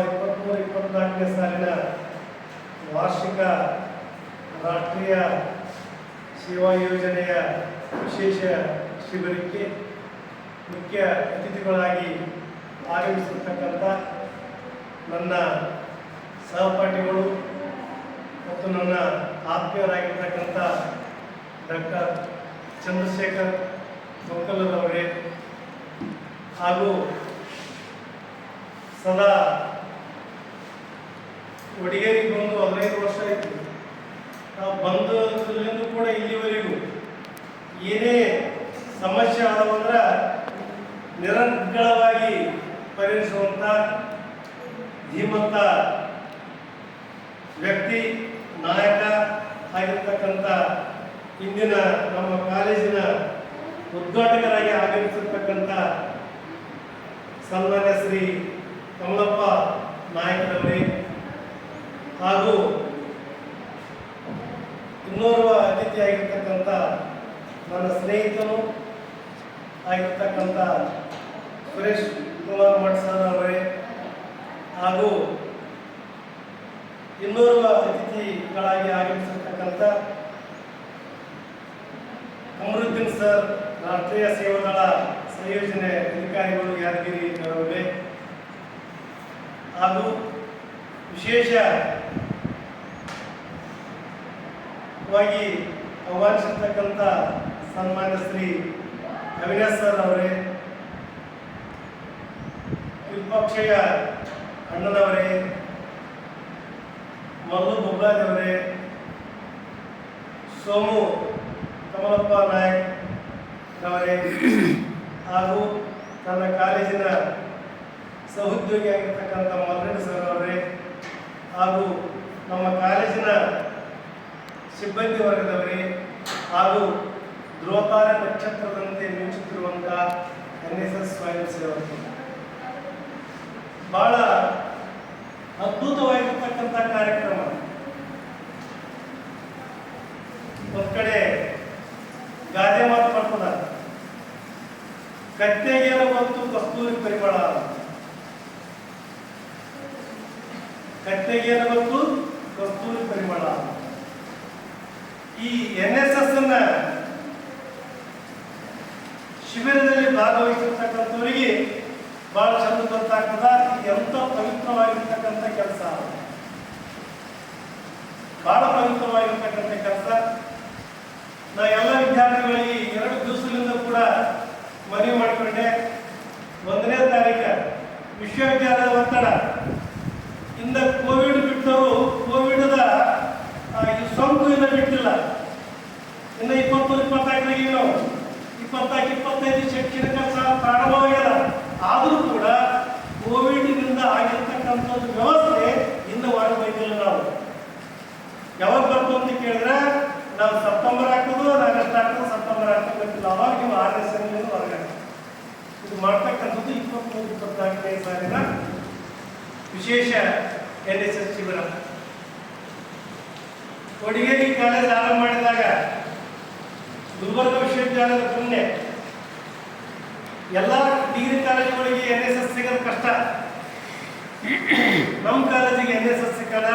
ಇಪ್ಪತ್ನಾಲ್ಕನೇ ಸಾಲಿನ ವಾರ್ಷಿಕ ರಾಷ್ಟ್ರೀಯ ಸೇವಾ ಯೋಜನೆಯ ವಿಶೇಷ ಶಿಬಿರಕ್ಕೆ ಮುಖ್ಯ ಅತಿಥಿಗಳಾಗಿ ಆಗಮಿಸಿರ್ತಕ್ಕಂಥ ನನ್ನ ಸಹಪಾಠಿಗಳು ಮತ್ತು ನನ್ನ ಆತ್ಮೀಯರಾಗಿರ್ತಕ್ಕಂಥ ಡಾಕ್ಟರ್ ಚಂದ್ರಶೇಖರ್ ಅವರೇ ಹಾಗೂ ಸದಾ ಒಡಿಗೇರಿಗೆ ಬಂದು ಹದಿನೈದು ವರ್ಷ ಆಯಿತು. ನಾವು ಬಂದದ್ರಿಂದ ಕೂಡ ಇಲ್ಲಿವರೆಗೂ ಏನೇ ಸಮಸ್ಯೆ ಆದವಂದ್ರೆ ನಿರಂತರವಾಗಿ ಪರಿಹರಿಸುವಂಥ ಧೀಮಂತ ವ್ಯಕ್ತಿ, ನಾಯಕ ಆಗಿರ್ತಕ್ಕಂಥ ಇಂದಿನ ನಮ್ಮ ಕಾಲೇಜಿನ ಉದ್ಘಾಟಕರಾಗಿ ಆಗಮಿಸಿರ್ತಕ್ಕಂಥ ಸನ್ಮಾನ್ಯ ಶ್ರೀ ಕಮಲಪ್ಪ ನಾಯಕರವರೇ ಹಾಗೂ ಇನ್ನೋರ್ವ ಅತಿಥಿಯಾಗಿರ್ತಕ್ಕಂಥ ನನ್ನ ಸ್ನೇಹಿತನು ಆಗಿರ್ತಕ್ಕಂಥ ಸುರೇಶ್ ಕುಮಾರ್ ಮಠ್ ಸರ್ ಅವರೇ. ಹಾಗೂ ಇನ್ನೂರು ಅತಿಥಿಗಳಾಗಿ ಆಗಮಿಸಿರ್ತಕ್ಕಂಥ ಅಮರುದ್ದೀನ್ ಸರ್, ರಾಷ್ಟ್ರೀಯ ಸೇವಾದಳ ಸಂಯೋಜನೆ ಅಧಿಕಾರಿಗಳು ಯಾದಗಿರಿ ಹಾಗೂ ವಿಶೇಷ ವಾಗಿ ಆಹ್ವಾನಿಸಿರ್ತಕ್ಕಂಥ ಸನ್ಮಾನ್ಯ ಶ್ರೀ ಅವಿನಾಶ್ ಸರ್ ಅವರೇ, ವಿಪಕ್ಷಯ ಅಣ್ಣನವರೇ, ಮಲ್ಲು ಬೊಬ್ಬಾದವರೇ ಸೋಮು ಕಮಲಪ್ಪ ನಾಯಕ್ ಅವರೇ, ಹಾಗೂ ನನ್ನ ಕಾಲೇಜಿನ ಸಹೋದ್ಯೋಗಿ ಆಗಿರ್ತಕ್ಕಂಥ ಸರ್ ಅವರೇ, ಹಾಗೂ ನಮ್ಮ ಕಾಲೇಜಿನ ಸಿಬ್ಬಂದಿ ವರ್ಗದವರೇ ಹಾಗೂ ಧ್ರುವತಾರೆ ನಕ್ಷತ್ರದಂತೆ ಮಿಂಚುತ್ತಿರುವಂಥ ಎನ್ ಎಸ್ ಎಸ್ ಸ್ವಯಂ ಸೇವಕರು. ಬಹಳ ಅದ್ಭುತವಾಗಿರ್ತಕ್ಕಂಥ ಕಾರ್ಯಕ್ರಮ. ಒಂದ್ ಕಡೆ ಗಾದೆ ಮಾತು ಬರ್ತದ ಕತ್ತೆಗೆ ಮತ್ತು ಕಸ್ತೂರಿ ಪರಿಮಳ. ಕತ್ತೆಗೆ ಮತ್ತು ಕಸ್ತೂರಿ ಪರಿಮಳ. ಶಿಬಿರದಲ್ಲಿ ಭಾಗವಹಿಸಿರ್ತಕ್ಕಂಥವರಿಗೆ ಬಹಳ ಚಂದ ಗೊತ್ತಾಗ್ತದ. ಎಂತ ಪವಿತ್ರವಾಗಿರ್ತಕ್ಕಂಥ ಕೆಲಸ. ಬಹಳ ಪವಿತ್ರವಾಗಿರ್ತಕ್ಕಂಥ ಕೆಲಸ. ನಾ ಎಲ್ಲ ವಿದ್ಯಾರ್ಥಿಗಳಿಗೆ ಎರಡು ದಿವಸದಿಂದ ಕೂಡ ಮನವಿ ಮಾಡಿಕೊಂಡೆ. ಒಂದನೇ ತಾರೀಕು ವಿಶ್ವವಿದ್ಯಾಲಯದ ಒತ್ತಡ. ಯಾವಾಗ ಬರ್ತು ಅಂತ ಕೇಳಿದ್ರೆ, ನಾವು ಸೆಪ್ಟೆಂಬರ್ ಹಾಕೋದು ಆಗಸ್ಟ್ ಹಾಕೋದು, ಸೆಪ್ಟೆಂಬರ್ ಆಗ್ತದೆ ಗೊತ್ತಿಲ್ಲ. ಅವಾಗ ನೀವು ಆರ್ ಎಸ್ ಎನ್ ಹೊರಗೆ ಇದು ಮಾಡ್ತಕ್ಕಂಥದ್ದು ಇಪ್ಪತ್ಮೂರು ಇಪ್ಪತ್ನಾಲ್ಕನೇ ಸಾಲಿನ ವಿಶೇಷ ಎನ್ ಎಸ್ ಎಸ್ ಶಿಬಿರ. ಕೊಡಿಗೇರಿ ಕಾಲೇಜ್ ಆರಂಭ ಮಾಡಿದಾಗ ಗುಲ್ಬರ್ಗ ವಿಶ್ವವಿದ್ಯಾಲಯದ ಪುಣ್ಯ. ಎಲ್ಲ ಡಿಗ್ರಿ ಕಾಲೇಜುಗಳಿಗೆ ಎನ್ ಎಸ್ ಎಸ್ ಸಿಗೋದು ಕಷ್ಟ. ನಮ್ಮ ಕಾಲೇಜಿಗೆ ಎನ್ ಎಸ್ ಎಸ್ ಸಿಕ್ಕಲ್ಲ